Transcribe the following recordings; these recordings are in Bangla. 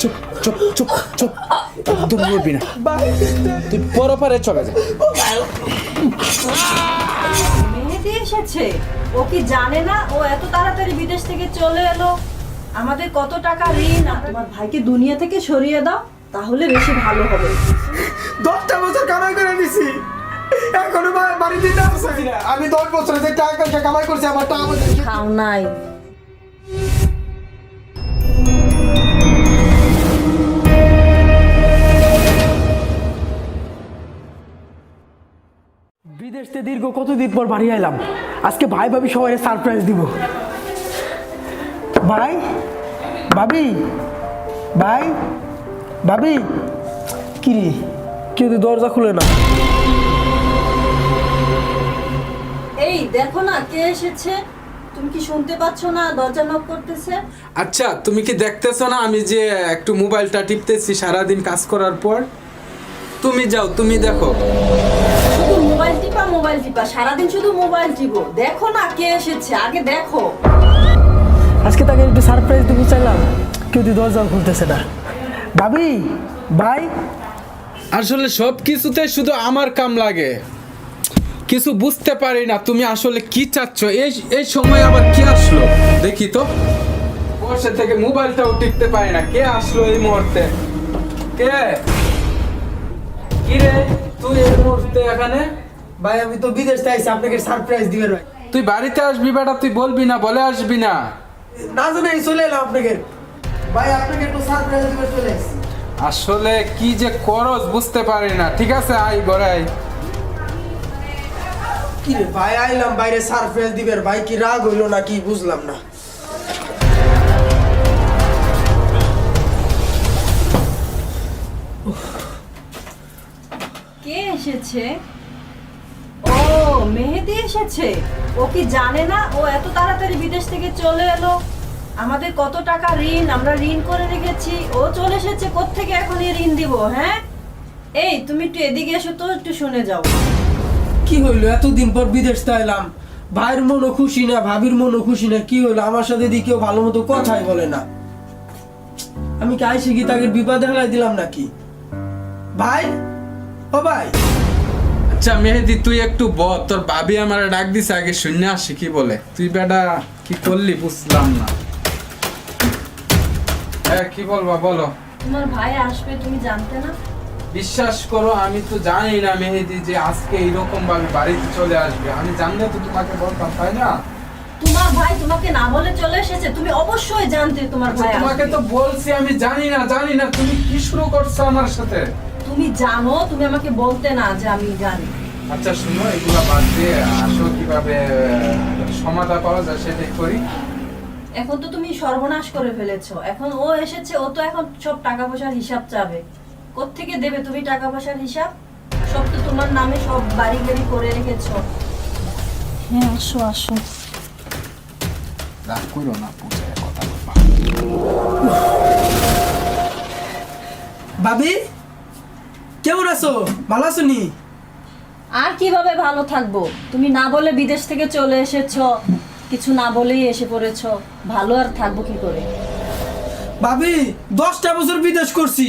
চুপ চুপ চুপ চুপ। একদম বলবি না। তুই পরপারে চলে যা। মেহেদি এসেছে। ও কি জানে না? ও এত তাড়াতাড়ি বিদেশ থেকে চলে এলো। আমাদের কত টাকা ঋণ? আর তোমার ভাইকে দুনিয়া থেকে সরিয়ে দাও তাহলে বেশি ভালো হবে। দশটা বছর কামাই করে নিছি। এখনও বা- বাড়ি দিতে আসছি না। আমি দশ বছর যে টাকা কামাই করছি আমার টাকা খাও নাই। বিদেশ দীর্ঘ কতদিন পর বাড়ি আইলাম? আজকে ভাই ভাবি সবাই সারপ্রাইজ দিব। ভাই? ভাবি? ভাই? ভাবি? কি রে? কেউ তো দরজা খুলে না। এই দেখো না কে এসেছে? তুমি কি শুনতে পাচ্ছ না? দরজা নক করতেছে? আচ্ছা তুমি কি দেখতেছো না আমি যে একটু মোবাইলটা টিপতেছি সারাদিন কাজ করার পর? তুমি যাও তুমি দেখো। শুধু মোবাইল টিপা মোবাইল টিপা। সারাদিন শুধু মোবাইল টিপো। দেখো না কে এসেছে আগে দেখো। আজকে তাকে একটু সারপ্রাইজ দিব চাইলাম। কেউ তো দরজা খুলতেছে না। ভাবি ভাই। আসলে সব কিছুতে শুধু আমার কাম লাগে। কিছু বুঝতে পারি না তুমি আসলে কি চাচ্ছ। এই এই সময় আবার কি আসলো? দেখি তো। বসে থেকে মোবাইলটাও টিপতে পারি না। কে আসলো এই মুহূর্তে? কে? কি রে? তুই এই মুহূর্তে এখানে? ভাই আমি তো বিদেশ থেকে আপনাকে সারপ্রাইজ দিবেন ভাই। তুই বাড়িতে আসবি বেটা তুই বলবি না বলে আসবি না। না জানাই চলে এলাম আপনাকে। ভাই আপনাকে একটু সারপ্রাইজ দিবে চলে আসলে কি যে করস বুঝতে পারি না। ঠিক আছে আই আই কি রে ভাই আইলাম বাইরে সারপ্রাইজ দিবেন ভাই কি রাগ হইল না কি বুঝলাম না। এসেছে। ও, মেহেদি এসেছে। ও কি জানে না? ও এত তাড়াতাড়ি বিদেশ থেকে চলে এলো। আমাদের কত টাকা ঋণ? আমরা ঋণ করে রেখেছি। ও চলে এসেছে কোত্থেকে? এখন এই ঋণ দিব হ্যাঁ? এই, তুমি একটু এদিকে এসো তো, একটু শুনে যাও। কি হইল? এতদিন পর বিদেশ এলাম। ভাইয়ের মনও খুশি না, ভাবির মনও খুশি না, কি হইল? আমার সাথে দিয়ে কেউ ভালো মতো কথাই বলে না। আমি কি আইসি কি তাকে বিপদে হেলাই দিলাম নাকি? ভাই ও ভাই। আচ্ছা মেহেদি তুই একটু বল তোর ভাবি আমার ডাক দিছে আগে শূন্য আসি কি বলে। তুই বেটা কি করলি বুঝলাম না। হ্যাঁ কি বলবা বলো। তোমার ভাই আসবে তুমি জানতে না? বিশ্বাস করো আমি তো জানি না মেহেদি যে আজকে এইরকম ভাবে বাড়িতে চলে আসবে। আমি জানলে তো তোমাকে বলতাম তাই না? তোমার ভাই তোমাকে না বলে চলে এসেছে তুমি অবশ্যই জানতে তোমার আচ্ছা, ভাই তোমাকে তো বলছি আমি জানি না জানি না তুমি কি শুরু করছ আমার সাথে? তুমি জানো তুমি আমাকে বলতে না যে আমি জানি। আচ্ছা শুনো এগুলা বাদ দিয়ে আসো কীভাবে সমাধা পাওয়া যায় সেটাই করি। এখন তো তুমি সর্বনাশ করে ফেলেছো। এখন ও এসেছে ও তো এখন সব টাকা পয়সার হিসাব চাবে। কোত্থেকে দেবে তুমি টাকা পয়সার হিসাব? সব তো তোমার নামে সব বাড়ি গাড়ি করে রেখেছো। হ্যাঁ আসো আসো। রাগ করো না পূজায় কথা বলবা। ভাবি কেমন আছো? ভালো আছো নি আর কীভাবে ভালো থাকব? তুমি না বলে বিদেশ থেকে চলে এসেছ কিছু না বলেই এসে পড়েছো ভালো আর থাকব কি করে? ভাবি দশটা বছর বিদেশ করছি।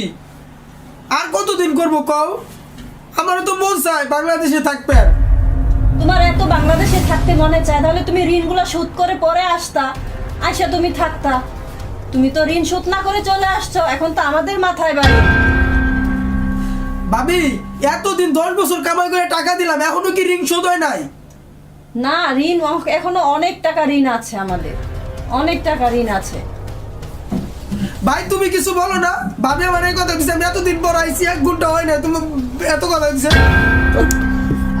আর কতদিন করব কও? আমারও তো মন চায় বাংলাদেশে থাকবে তোমার এত বাংলাদেশে থাকতে মনে চায় তাহলে তুমি ঋণগুলো শোধ করে পরে আসতা। আইসা তুমি থাকতা। তুমি তো ঋণ শোধ না করে চলে আসছো এখন তো আমাদের মাথায় বাড়ি। ভাবি এতদিন দশ বছর কামাই করে টাকা দিলাম এখনও কি ঋণ শোধ হয় নাই? না ঋণ এখনও অনেক টাকা ঋণ আছে আমাদের। অনেক টাকা ঋণ আছে। ভাই তুমি কিছু বলো না? ভাবি আমার এই কথা দিচ্ছে আমি এতদিন পর আইছি এক ঘণ্টা হয় না তুমি এত কথা দিচ্ছে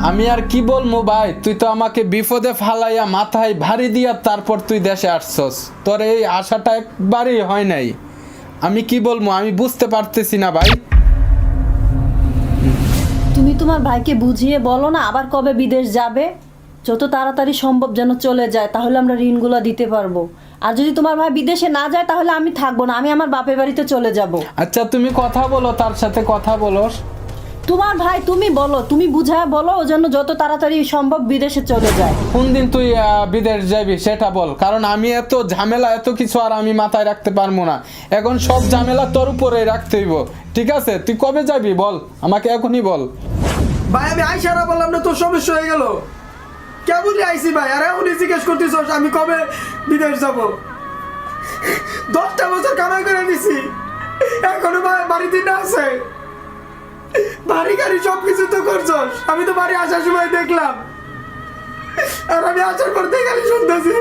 আমি আর কি বলব ভাই তুই তো আমাকে বিপদে ফালাইয়া মাথায় ভারী দিয়া তারপর তুই দেশে আসছস। তোর এই আশাটা একবারই হয় নাই। আমি কি বলব আমি বুঝতে পারতেছি না ভাই। তোমার ভাইকে বুঝিয়ে বলো না আবার কবে বিদেশ যাবে? যত তাড়াতাড়ি সম্ভব যেন চলে যায় তাহলে আমরা ঋণগুলো দিতে পারব। আর যদি তোমার ভাই বিদেশে না যায় তাহলে আমি থাকব না আমি আমার বাপের বাড়িতে চলে যাব। আচ্ছা তুমি কথা বলো তার সাথে কথা বলো। তোমার ভাই তুমি বলো তুমি বুঝায় বলো ও জন্য যত তাড়াতাড়ি সম্ভব বিদেশে চলে যায়। কোন দিন তুই আহ, বিদেশ যাবি সেটা বল। কারণ আমি এত ঝামেলা এত কিছু আর আমি মাথায় রাখতে পারব না। এখন সব ঝামেলা তোর উপরে রাখতে হইব। ঠিক আছে? তুই কবে যাবি বল? আমাকে এখনই বল। ভাই, আমি আইসারা বললাম না, তোর সমস্যা হয়ে গেল। কেমন আইসি ভাই? আর এখনই জিজ্ঞেস করতেছ আমি কবে বিদেশ যাব? দশটা বছর কামাই করে দিছি এখনও বাড়িতে না আছে। বাড়ি গাড়ি সব কিছু তো করছস। আমি তো বাড়ি আসার সময় দেখলাম। আর আমি আসার পর দেখালি শুনতেছি।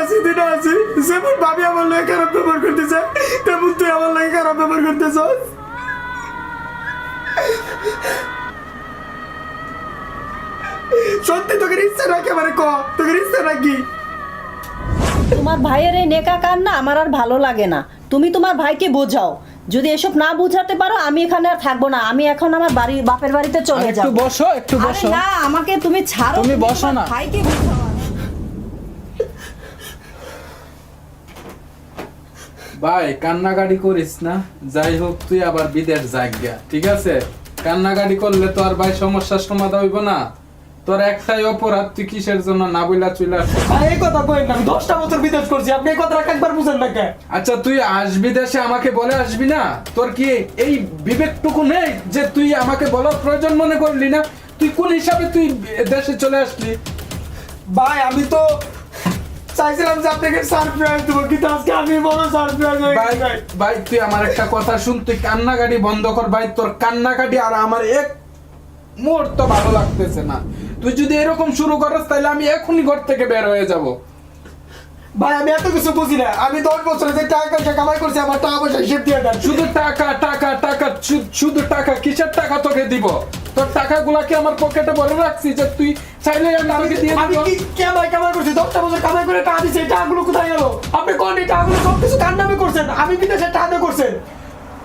আছি, দিনে আছি। যেমন ভাবি আমার লাগে খারাপ ব্যবহার করতেছে তেমন তুই আমার লাগে খারাপ ব্যবহার করতেছস। সত্যি তোকে ইচ্ছা নাকি আমার ক তোকে ইচ্ছা নাকি তোমার ভাইয়ের এই নেকা কান না আমার আর ভালো লাগে না। তুমি তোমার ভাইকে বোঝাও। যদি এসব না বুঝাতে পারো আমি এখানে আর থাকব না। আমি এখন আমার বাড়ি বাপের বাড়িতে চলে একটু যাব। বসো একটু বসো। না আমাকে তুমি ছাড়ো। তুমি বসো না। ভাইকে বোঝাও। ভাই কান্নাকাটি করিস না। যাই হোক তুই আবার বিদেশ যাই গিয়া ঠিক আছে? কান্নাকাটি করলে তো আর ভাই সমস্যার সমাধান হইব না। তোর একটাই অপরাধ তুই কিসের জন্য না বইলা? ভাই এই কথা কইেন না আমি দশটা বছর বিদেশ করছি আপনি এই কথাটা একবার বুঝেন না কে? আচ্ছা তুই আসবি দেশে আমাকে বলে আসবি না? তোর কি এই বিবেকটুকু নেই যে তুই আমাকে বলার প্রয়োজন মনে করলি না? তুই কোন হিসাবে তুই দেশে চলে আসলি? ভাই আমি তো চাইছিলাম যে আপনাকে সারপ্রাইজ দেবো কিন্তু আজকে আমি বড় সারপ্রাইজ হয়ে ভাই ভাই তুই আমার একটা কথা শুন তুই কান্নাকাটি বন্ধ কর ভাই তোর কান্নাকাটি আর আমার এক মুহূর্ত ভালো লাগতেছে না। তুই যদি এরকম শুরু করস তাহলে আমি এখনই ঘর থেকে বের হয়ে যাব। ভাই আমি এত কিছু বুঝি না। আমি দশ বছরে যে টাকা পয়সা কামাই করছি আমার টাকা পয়সা হিসেব দিয়ে দেন। শুধু টাকা টাকা টাকা শুধু টাকা কিসের টাকা তোকে দিব? তোর টাকাগুলা কি আমার পকেটে ভরে রাখছি যে তুই চাইলে আমি দিয়ে আমি কি কামাই কামাই করছি? দশটা বছর কামাই করে টাকা এই টাকাগুলো কোথায় গেল? আপনি কোন টাকাগুলো সব কিছু কার নামে করছেন? আমি বিদেশে টাকা করছেন।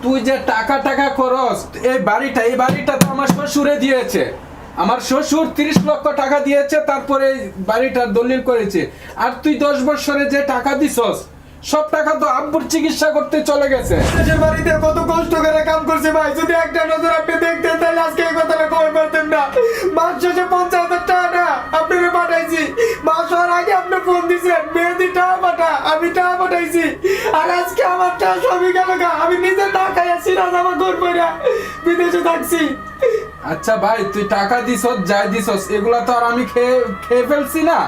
তুই যে টাকা টাকা খরচ এই বাড়িটা এই বাড়িটা তো আমার শ্বশুরে দিয়েছে। আমার শ্বশুর তিরিশ লক্ষ টাকা দিয়েছে, তারপরে বাড়িটার দলিল করেছে। আর তুই দশ বছরে যে টাকা দিছস, সব টাকা তো আব্বুর চিকিৎসা করতে চলে গেছে। বাড়িতে কত কষ্ট করে কাম করছে ভাই, যদি একটা নজর আপনি দেখতেন, তাহলে আজকে এই কথাটা কবে পারতেন না? মাস শেষে পঞ্চাশ হাজার টাকা না, আপনাকে পাঠাইছি। মাস হওয়ার আগে আপনি ফোন দিছেন মেহেদি টাকা পাঠা, আমি টাকা পাঠাইছি। আর আজকে আমার টাকা সবই গেল আমি নিজে না খাইয়া সিরাজ আমার ঘর বিদেশে থাকছি। আচ্ছা ভাই তুই টাকা দিছস যাই দিছস এগুলা তো আর আমি খেয়ে খেয়ে ফেলছি না।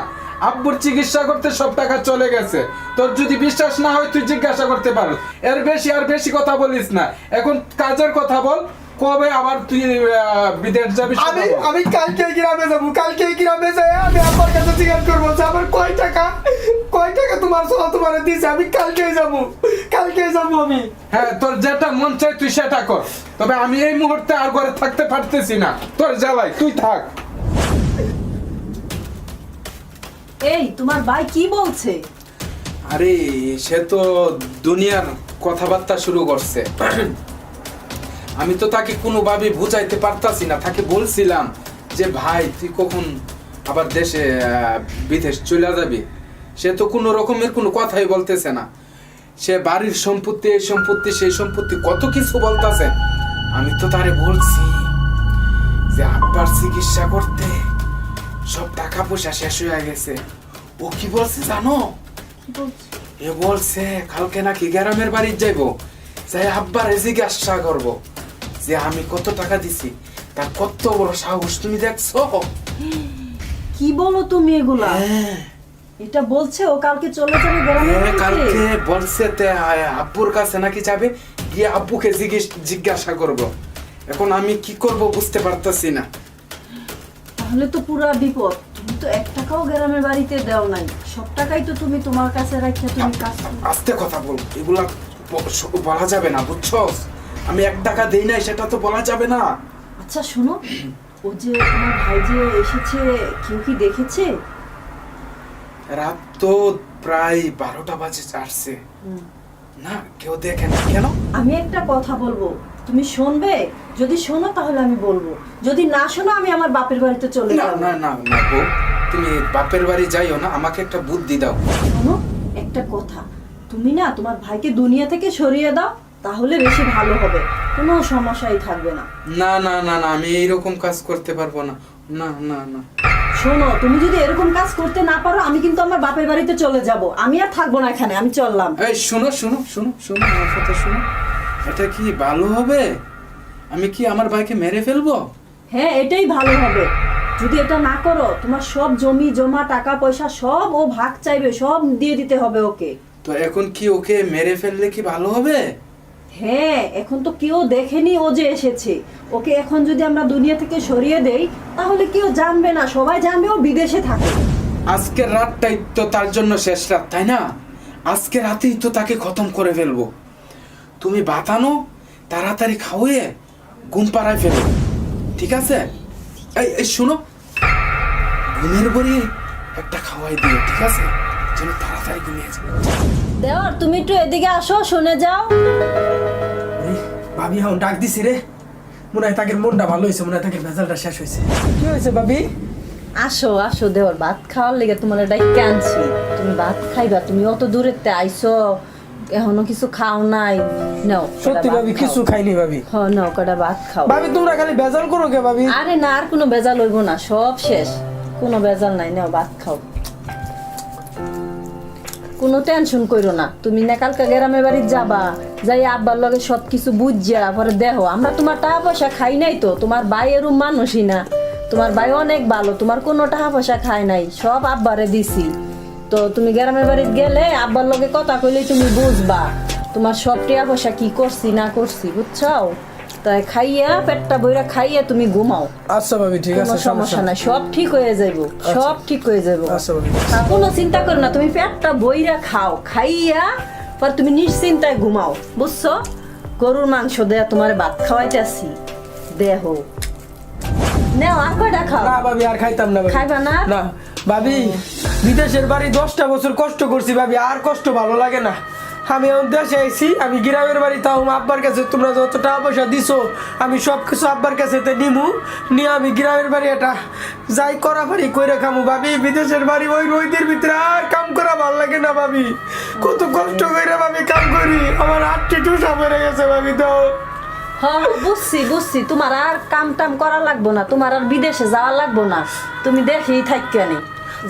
আব্বুর চিকিৎসা করতে সব টাকা চলে গেছে। তোর যদি বিশ্বাস না হয় তুই জিজ্ঞাসা করতে পারো এর বেশি আর বেশি কথা বলিস না। এখন কাজের কথা বল কবে আবার তুই বিদেশ যাবি আমি আমি কালকে গ্রামে যাব কালকে গ্রামে যাই আমি আমার কাছে জিজ্ঞাসা করব যে আমার কয় টাকা কয় টাকা তোমার সোনা তোমার দিছে? আমি কালকে যাব কালকে যাব আমি। হ্যাঁ তোর যেটা মন চাই তুই সেটা কর। তবে আমি এই মুহূর্তে আর ঘরে থাকতে পারতেছি না। তোর জ্বালাই তুই থাক। এই তোমার ভাই কি বলছে? আরে সে তো দুনিয়ার কথাবার্তা শুরু করছে। আমি তো তাকে কোনোভাবে বুঝাইতে পারতাছি না তাকে বলছিলাম যে ভাই তুই কখন আবার দেশে আহ, বিদেশ চলে যাবি? সে তো কোনো রকমের কোনো কথাই বলতেছে না। সে বাড়ির সম্পত্তি এই সম্পত্তি সেই সম্পত্তি কত কিছু বলতাছে। আমি তো তারে বলছি যে আব্বার চিকিৎসা করতে সব টাকা পয়সা শেষ হয়ে গেছে। ও কি বলছে জানো? এ বলছে কালকে নাকি গ্রামের বাড়ি যাইবো। যাই আব্বার জিজ্ঞাসা করব যে আমি কত টাকা দিছি তার কত বড় সাহস তুমি দেখছ? কি বলো তুমি এগুলা? হ্যাঁ। এটা বলছে ও কালকে চলে যাবে গ্রামের হ্যাঁ, কালকে বলছে তে, আব্বুর কাছে নাকি যাবে? গিয়ে আব্বুকে জিজ্ঞেস জিজ্ঞাসা করব। এখন আমি কি করব বুঝতে পারতাছি না। তাহলে তো পুরা বিপদ। তুমি তো এক টাকাও গ্রামের বাড়িতে দাও নাই। সব টাকাই তো তুমি তোমার কাছে রাখিয়া তুমি কাজ আস্তে কথা বল। এগুলা বলা যাবে না বুঝছস আমি এক টাকা দেই নাই সেটা তো বলা যাবে না। আচ্ছা শোনো। ও যে তোমার ভাই যে এসেছে কেউ কি দেখেছে? রাত তো প্রায় বারোটা বাজে হুম। না কেউ দেখে না। কেন? আমি একটা কথা বলব। তুমি শুনবে? যদি শোনো তাহলে আমি বলব। যদি না শোনো আমি আমার বাপের বাড়িতে চলে না যাব। না না না বউ তুমি বাপের বাড়ি যাইও না আমাকে একটা বুদ্ধি দাও। শোনো একটা কথা। তুমি না তোমার ভাইকে দুনিয়া থেকে সরিয়ে দাও তাহলে বেশি ভালো হবে। কোনো সমস্যাই থাকবে না। না না না না আমি এইরকম কাজ করতে পারব না। না না না। শোনো তুমি যদি এরকম কাজ করতে না পারো আমি কিন্তু আমার বাপের বাড়িতে চলে যাব। আমি আর থাকব না এখানে আমি চললাম। এই শোনো শোনো শোনো শোনো আমার কথা শোনো। এটা কি ভালো হবে? আমি কি আমার ভাইকে মেরে ফেলব? হ্যাঁ এটাই ভালো হবে। যদি এটা না করো তোমার সব জমি জমা টাকা পয়সা সব ও ভাগ চাইবে সব দিয়ে দিতে হবে ওকে। তো এখন কি ওকে মেরে ফেললে কি ভালো হবে? হ্যাঁ এখন তো কেউ দেখেনি ও যে এসেছে। ওকে এখন যদি আমরা দুনিয়া থেকে সরিয়ে দেই তাহলে কেউ জানবে না সবাই জানবে ও বিদেশে থাকে। আজকের রাতটাই তো তার জন্য শেষ রাত তাই না? আজকে রাতেই তো তাকে খতম করে ফেলব। তুমি বাতানো তাড়াতাড়ি খাওয়িয়ে ঘুম পাড়ায় ফেলো। ঠিক আছে? এই এই শোনো। ঘুমের বড়ি একটা খাওয়াই দিও ঠিক আছে? যেন তাড়াতাড়ি ঘুমিয়ে যায়। দেওয়ার তুমি একটু এদিকে আসো শুনে যাও। ভাবি এখন ডাক দিছি রে। মনে হয় তাকের মনটা ভালো হয়েছে মনে হয় তাকের ভেজালটা শেষ হয়েছে। কি হয়েছে ভাবি? আসো আসো দেওয়ার ভাত খাওয়ার লেগে তোমার এটাই আনছি। তুমি ভাত খাইবা তুমি অত দূরেতে আইছো এখনও কিছু খাও নাই। নাও সত্যি ভাবি কিছু খাইনি ভাবি। হ নাও কটা ভাত খাও। ভাবি তোমরা খালি ভেজাল করো কে ভাবি। আরে না আর কোনো বেজাল হইব না সব শেষ। কোনো বেজাল নাই নাও ভাত খাও। কোনো টেনশন করো না। তুমি না কালকে গ্রামের বাড়ি যাবা যাই আব্বার লগে সব কিছু বুঝিয়া পরে দেখো। আমরা তোমার টাকা পয়সা খাই নাই তো, তোমার ভাই এরম মানুষই না। তোমার ভাই অনেক ভালো, তোমার কোনো টাকা পয়সা খাই নাই, সব আব্বারে দিছি। তো তুমি গ্রামের বাড়িতে গেলে আব্বার লগে কথা কইলে তুমি বুঝবা, তোমার সব টাকা পয়সা কি করছি, না করছি বুঝছ তাই খাইয়া পেটটা বইরা খাইয়া তুমি ঘুমাও। আচ্ছা ভাবি ঠিক আছে সমস্যা নাই। সব ঠিক হয়ে যাইব সব ঠিক হয়ে যাইব। আচ্ছা ভাবি কোনো চিন্তা করো না তুমি পেটটা বইরা খাও খাইয়া পর তুমি নিশ্চিন্তায় ঘুমাও বুঝছ? গরুর মাংস দেয়া তোমার ভাত খাওয়াইতেছি দেহ। নেও আর কয়টা খাও? না ভাবি আর খাইতাম না খাইবা না? না ভাবি বিদেশের বাড়ি দশটা বছর কষ্ট করছি ভাবি আর কষ্ট ভালো লাগে না। আমি দেশে আইছি, আমি গ্রামের বাড়ি তাও আব্বার কাছে তোমরা যত টাকা পয়সা দিছো, আমি সব কিছু আব্বার কাছে নিমু। নিয়ে আমি গ্রামের বাড়ি এটা যাই করা পারি কইরা খামু, ভাবি, বিদেশের বাড়ি ওই রোদের ভিতরে আর কাম করা ভালো লাগে না ভাবি। কত কষ্ট করে ভাবি কাম করি, আমার আটটি টুসা বেড়ে গেছে ভাবি তো। বুঝছি বুঝছি, তোমার আর কাম টাম করা লাগবো না, তোমার আর বিদেশে যাওয়া লাগবো না। তুমি দেখেই থাকি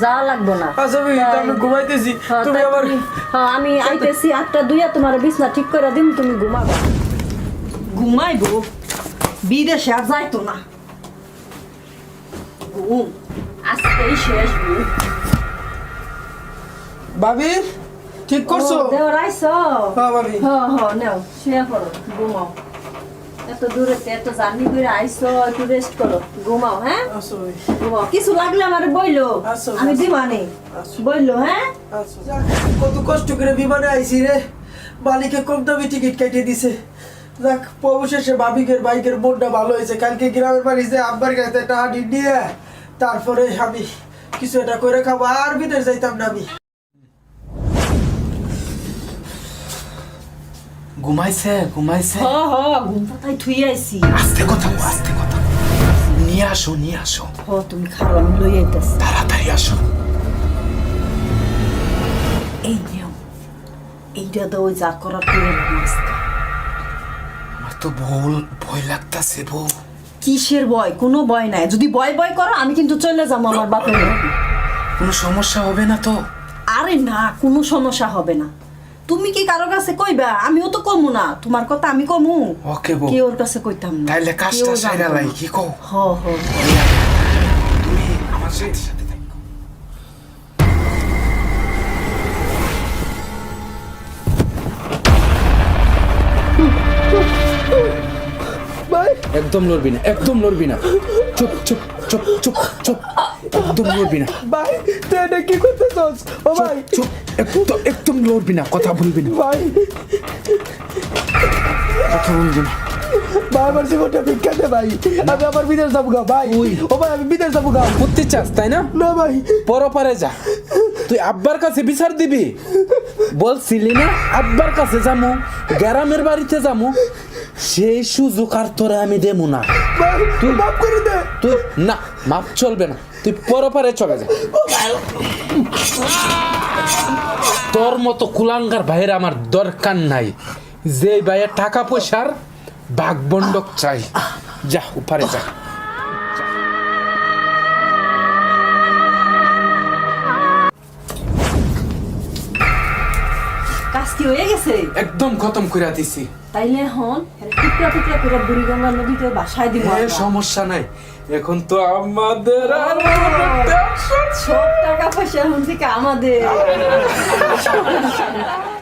যাওয়া লাগবো না। আচ্ছা তো আমি ঘুমাইতেছি। হ্যাঁ, তুমি আবার হ্যাঁ, আমি আইতেছি আটটা দুইয়া তোমার বিছনা ঠিক করে দিম তুমি ঘুমাবা। ঘুমাইবো? বিদেশে আর যাইতো না। ঘুম। আজকেই শেষ ঘুম। ভাবি ঠিক করছ? ও, দেওর হ্যাঁ ভাবি। হ হ নেও শুয়ে পড়ো ঘুমাও। এত দূরে এত জার্নি করে আইছো একটু রেস্ট করো। ঘুমাও হ্যাঁ? ঘুমাও। কিছু লাগলে আমার বইলো। আমি আচ্ছা। বইলো হ্যাঁ? কত কষ্ট করে বিমানে আইছি রে। মালিকে কম দামি টিকিট কেটে দিছে। যাক অবশেষে বাবিকের বাইকের মনটা ভালো হয়েছে। কালকে গ্রামের বাড়ি যে আব্বার কাছে টাকা দিয়ে তারপরে আমি কিছু একটা করে খাব। আর ভিতরে যাইতাম না আমি। ঘুমাইছে ঘুমাইছে। হ হ ঘুম পাতায় থুই আইছি। আস্তে কথা আস্তে কথা। নিয়ে আসো নিয়ে আসো। হ তুমি খাও আমি লই আইতাছি। তাড়াতাড়ি আসো। এই নিও এইটা তো ওই যা করার করে আজকে আমার তো ভুল ভয় লাগতাছে বউ। কিসের ভয়? কোনো ভয় নাই। যদি ভয় ভয় করো আমি কিন্তু চলে যাব আমার বাপের বাড়ি। কোনো সমস্যা হবে না তো? আরে না কোনো সমস্যা হবে না। তুমি কি কারও কাছে কইবা? আমিও তো কমু না। তোমার কথা আমি কমু। ওকে বউ। কে ওর কাছে কইতাম না। তাইলে কাজটা সাইরা লাই কি কও? হ হ। তুমি আমার সাথে একদম লড়বি না একদম লড়বি না। চুপ চুপ চুপ চুপ চুপ। একদম লড়বি না। ভাই তুই এটা কি ও ভাই। চুপ একদম একদম লড়বি না কথা বলবি না। ভাই। কথা বলবি না। ভাই আমার জীবনটা দে ভাই। আমি আবার বিদেশ যাব গা ভাই। ও ভাই আমি বিদেশ যাব গা। করতে চাস তাই না? না ভাই। পরপারে যা। তুই আব্বার কাছে বিচার দিবি। বলছিলি না আব্বার কাছে যামু গ্রামের বাড়িতে যামু। সেই সুযোগ আর তোরে আমি দেবো না। তুই মাফ করে দে। তুই না মাপ চলবে না। তুই পরপারে চলে যা। তোর মতো কুলাঙ্গার ভাইয়ের আমার দরকার নাই। যে ভাইয়ের টাকা পয়সার বাঘবন্ডক চাই। যা উপারে যা। কি হয়ে গেছে? একদম খতম করে দিছি। তাইলে এখন টুকরা টুকরা করে বুড়িগঙ্গা নদীতে বাসায় দিব সমস্যা নাই। এখন তো আমাদের আর সব টাকা পয়সা এখন থেকে আমাদের।